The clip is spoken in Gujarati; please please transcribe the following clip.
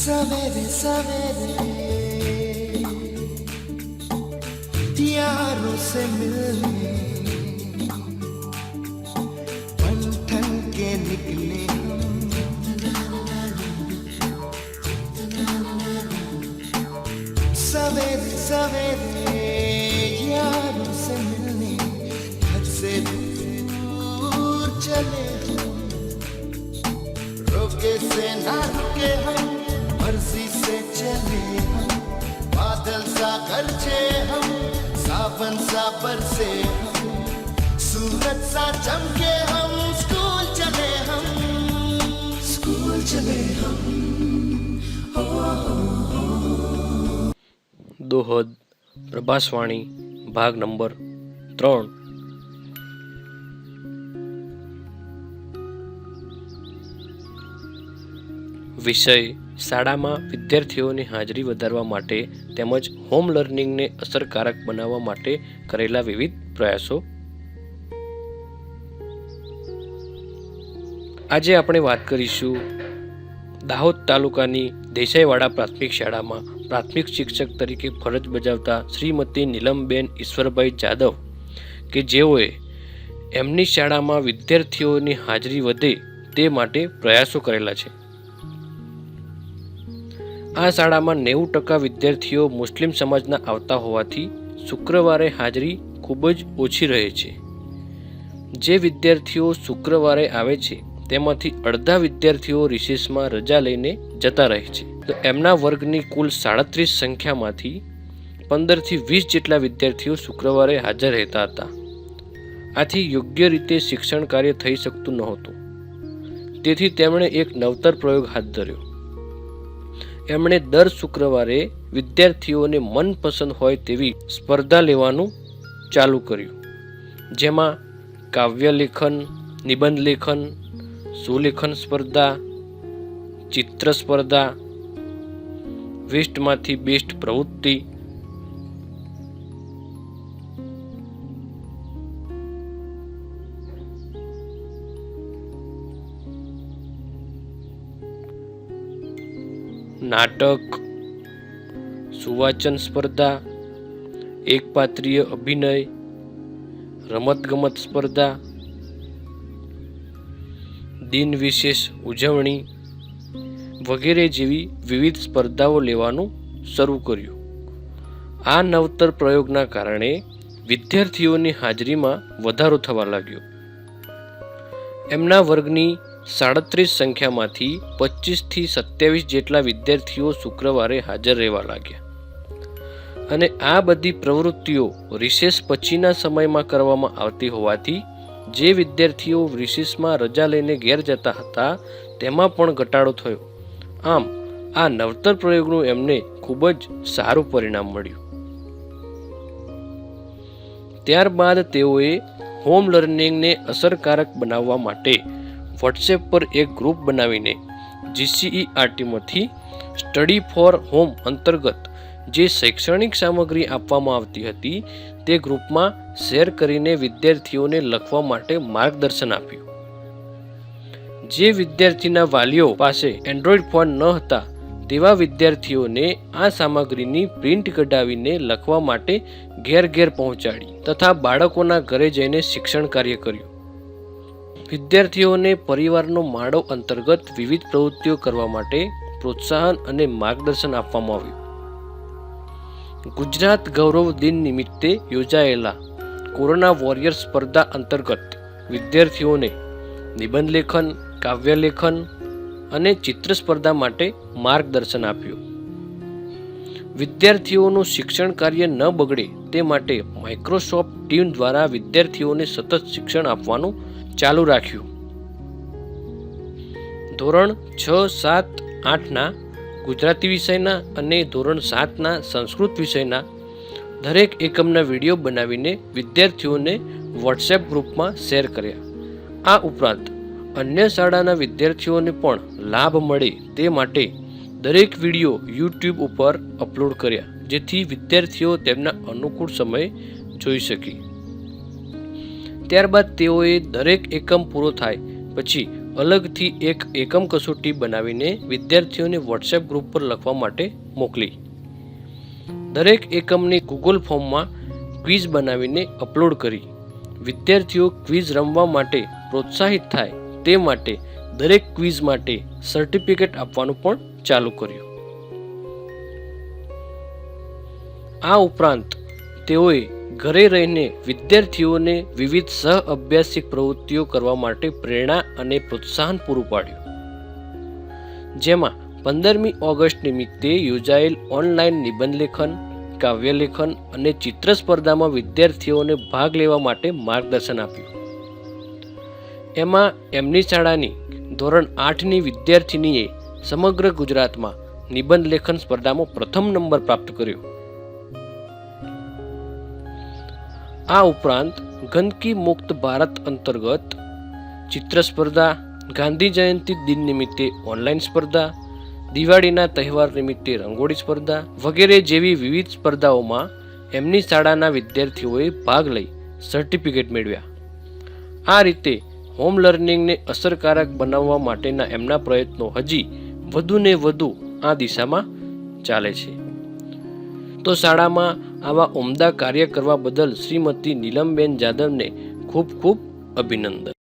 સવેરે સવેરે यारों से मिलने बन ठन के निकले हम सवेरे सवेरे यारों से मिलने घर से दूर चले हम रोके से ना रुके हम मर्जी से चले हम बादल सा गरजे हम सावन सा बरसे हम सूरज सा चमके हम स्कूल चले हम स्कूल चले हम દોહદ પ્રભાસવાણી ભાગ નંબર ત્રણ વિષય શાળામાં વિદ્યાર્થીઓની હાજરી વધારવા માટે તેમજ હોમ લર્નિંગને અસરકારક બનાવવા માટે કરેલા વિવિધ પ્રયાસો. આજે આપણે વાત કરીશું દાહોદ તાલુકાની દેસાઈવાડા પ્રાથમિક શાળામાં પ્રાથમિક શિક્ષક તરીકે ફરજ બજાવતા શ્રીમતી નીલમબેન ઈશ્વરભાઈ જાદવ કે જેઓએ એમની શાળામાં વિદ્યાર્થીઓની હાજરી વધે તે માટે પ્રયાસો કરેલા છે. આ શાળામાં નેવું ટકા વિદ્યાર્થીઓ મુસ્લિમ સમાજના આવતા હોવાથી શુક્રવારે હાજરી ખૂબ જ ઓછી રહે છે. જે વિદ્યાર્થીઓ શુક્રવારે આવે છે, તેમાંથી અડધા વિદ્યાર્થીઓ રિસેસમાં રજા લઈને જતા રહે છે. તો એમના વર્ગની કુલ સાડત્રીસ સંખ્યામાંથી પંદરથી વીસ જેટલા વિદ્યાર્થીઓ શુક્રવારે હાજર રહેતા હતા. આથી યોગ્ય રીતે શિક્ષણ કાર્ય થઈ શકતું નહોતું. તેથી તેમણે એક નવતર પ્રયોગ હાથ ધર્યો. એમણે દર શુક્રવારે વિદ્યાર્થીઓને મનપસંદ હોય તેવી સ્પર્ધા લેવાનું ચાલુ કર્યું. જેમાં કાવ્ય લેખન નિબંધ લેખન સુલેખન સ્પર્ધા, ચિત્ર સ્પર્ધા, વેસ્ટમાંથી બેસ્ટ પ્રવૃત્તિ નાટક, સુવાચન સ્પર્ધા, એકપાત્રીય અભિનય, રમતગમત સ્પર્ધા, દિન વિશેષ ઉજવણી વગેરે જેવી વિવિધ સ્પર્ધાઓ લેવાનું શરૂ કર્યું. આ નવતર પ્રયોગના કારણે વિદ્યાર્થીઓની હાજરીમાં વધારો થવા લાગ્યો. એમના વર્ગની સાડત્રીસ સંખ્યામાંથી પચીસથી સત્યાવીસ જેટલા વિદ્યાર્થીઓ શુક્રવારે હાજર રહેવા લાગ્યા. અને આ બધી પ્રવૃત્તિઓ રિસેસ પછીના સમયમાં કરવામાં આવતી હોવાથી જે વિદ્યાર્થીઓ રિસેસમાં રજા લઈને ઘેર જતા હતા, તેમાં પણ ઘટાડો થયો. આમ, આ નવતર પ્રયોગનું એમને ખૂબ જ સારું પરિણામ મળ્યું. ત્યારબાદ તેઓએ હોમ લર્નિંગને અસરકારક બનાવવા માટે વોટ્સએપ પર એક ગ્રુપ બનાવીને જીસીઈઆરટીમાંથી સ્ટડી ફોર હોમ અંતર્ગત જે શૈક્ષણિક સામગ્રી આપવામાં આવતી હતી, તે ગ્રુપમાં શેર કરીને વિદ્યાર્થીઓને લખવા માટે માર્ગદર્શન આપ્યું. જે વિદ્યાર્થીના વાલીઓ પાસે એન્ડ્રોઈડ ફોન ન હતા, તેવા વિદ્યાર્થીઓને આ સામગ્રીની પ્રિન્ટ કઢાવીને લખવા માટે ઘેર ઘેર પહોંચાડી તથા બાળકોના ઘરે જઈને શિક્ષણ કાર્ય કર્યું. વિદ્યાર્થીઓને પરિવારનો માળો અંતર્ગત વિવિધ પ્રવૃત્તિઓ કરવા માટે પ્રોત્સાહન અને માર્ગદર્શન આપવામાં આવ્યું. ગુજરાત ગૌરવ દિન નિમિત્તે યોજાયેલા કોરોના વોરિયર સ્પર્ધા અંતર્ગત વિદ્યાર્થીઓને નિબંધ લેખન, કાવ્ય લેખન અને ચિત્ર સ્પર્ધા માટે માર્ગદર્શન આપ્યું. વિદ્યાર્થીઓનું શિક્ષણ કાર્ય ન બગડે તે માટે માઇક્રોસોફ્ટ ટીમ દ્વારા વિદ્યાર્થીઓને સતત શિક્ષણ આપવાનું ચાલુ રાખ્યું. ધોરણ છ, સાત, આઠના ગુજરાતી વિષયના અને ધોરણ સાતના સંસ્કૃત વિષયના દરેક એકમના વીડિયો બનાવીને વિદ્યાર્થીઓને વોટ્સએપ ગ્રુપમાં શેર કર્યા. આ ઉપરાંત અન્ય શાળાના વિદ્યાર્થીઓને પણ લાભ મળે તે માટે દરેક વીડિયો યુટ્યુબ ઉપર અપલોડ કર્યા, જેથી વિદ્યાર્થીઓ તેમના અનુકૂળ સમયે જોઈ શકે. ત્યારબાદ તેઓએ દરેક એકમ પૂરો થાય, પછી અલગથી એક એકમ કસોટી બનાવીને વિદ્યાર્થીઓને વોટ્સએપ ગ્રુપ પર લખવા માટે મોકલી. દરેક એકમને ગૂગલ ફોર્મમાં ક્વિઝ બનાવીને અપલોડ કરી. વિદ્યાર્થીઓ ક્વિઝ રમવા માટે પ્રોત્સાહિત થાય તે માટે દરેક ક્વિઝ માટે સર્ટિફિકેટ આપવાનું પણ ચાલુ કર્યું. આ ઉપરાંત તેઓએ ઘરે રહીને વિદ્યાર્થીઓને વિવિધ સહ અભ્યાસિક પ્રવૃત્તિઓ કરવા માટે પ્રેરણા અને પ્રોત્સાહન પૂરું પાડ્યું. જેમાં પંદરમી ઓગસ્ટ નિમિત્તે યોજાયેલ ઓનલાઈન નિબંધ લેખન કાવ્યલેખન અને ચિત્ર સ્પર્ધામાં વિદ્યાર્થીઓને ભાગ લેવા માટે માર્ગદર્શન આપ્યું. એમાં એમની શાળાની ધોરણ આઠની વિદ્યાર્થિનીએ સમગ્ર ગુજરાતમાં નિબંધ લેખન સ્પર્ધામાં પ્રથમ નંબર પ્રાપ્ત કર્યો. આ ઉપરાંત ગંદકી મુક્ત ભારત અંતર્ગત ચિત્ર સ્પર્ધા, ગાંધી જયંતિ દિન નિમિત્તે ઓનલાઈન સ્પર્ધા, દિવાળીના તહેવાર નિમિત્તે રંગોળી સ્પર્ધા વગેરે જેવી વિવિધ સ્પર્ધાઓમાં એમની શાળાના વિદ્યાર્થીઓએ ભાગ લઈ સર્ટિફિકેટ મેળવ્યા. આ રીતે હોમ લર્નિંગને અસરકારક બનાવવા માટેના એમના પ્રયત્નો હજી વધુને વધુ આ દિશામાં ચાલે છે. તો શાળામાં આવા ઉમદા કાર્ય કરવા બદલ શ્રીમતી નીલમબેન જાદવને ખૂબ ખૂબ અભિનંદન.